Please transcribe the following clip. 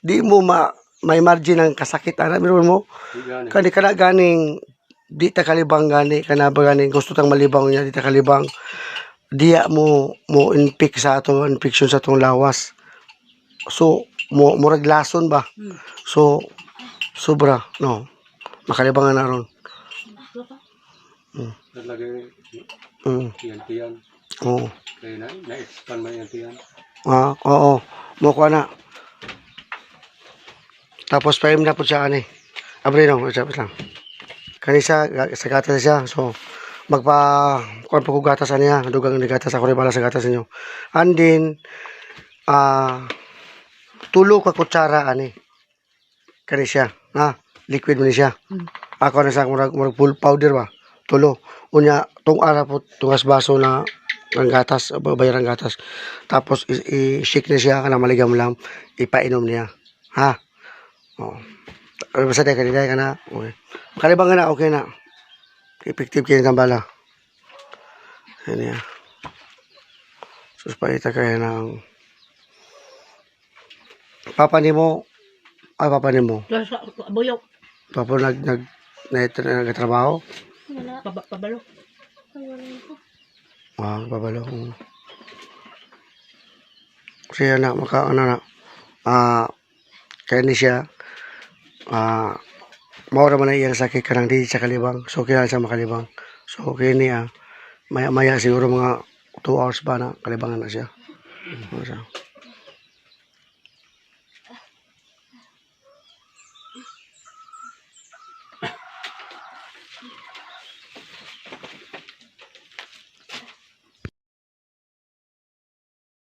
di mo ma may margin ng kasakit ana meron mo gani. kani kana ganing di ta kalibang gani kana ba ganing gusto tang malibang niya di ta kalibang diya mo mo infect sa ato infection sa atong lawas so mo murag lason ba Hmm. so sobra no makalibangan na ron Talaga mm. tiyan-tiyan. oo Kaya na, na-expand man yung tiyan. Ah, oo. Mo ko na. Tapos paim na po siya ani. Abre no, sabi lang. Kani sa sa gatas siya. So magpa kuan po ko gatas niya, dugang ni gatas ako pala sa gatas niyo. And then ah tulo ka kutsara ani. Kani siya. Ha, liquid mo ni siya. Mm. Ako na sa murag murag full powder ba. Tulo. Unya tong ara po tungas baso na ang gatas, bayar ang gatas. Tapos i-shake na siya kana maligam lang, ipainom niya. Ha? Oh. Basta tayo kanina ka na. Okay. Kalibang ka na, okay na. Effective kayo ng bala. Yan niya. Sus, paita kayo ng... Papa ni mo, ay papa ni mo, Sa buyok. papa nag, nag, nag, nagtrabaho? Paba, pabalo. Ah, babalo. Mm. Kasi na, maka, ano na, ah, kaya ni siya, uh, maura man na iyang sakit kanang di sa kalibang. So kaya sa makalibang. So kini ah maya maya siguro mga 2 hours ba na kalibangan na siya. Mm -hmm. so,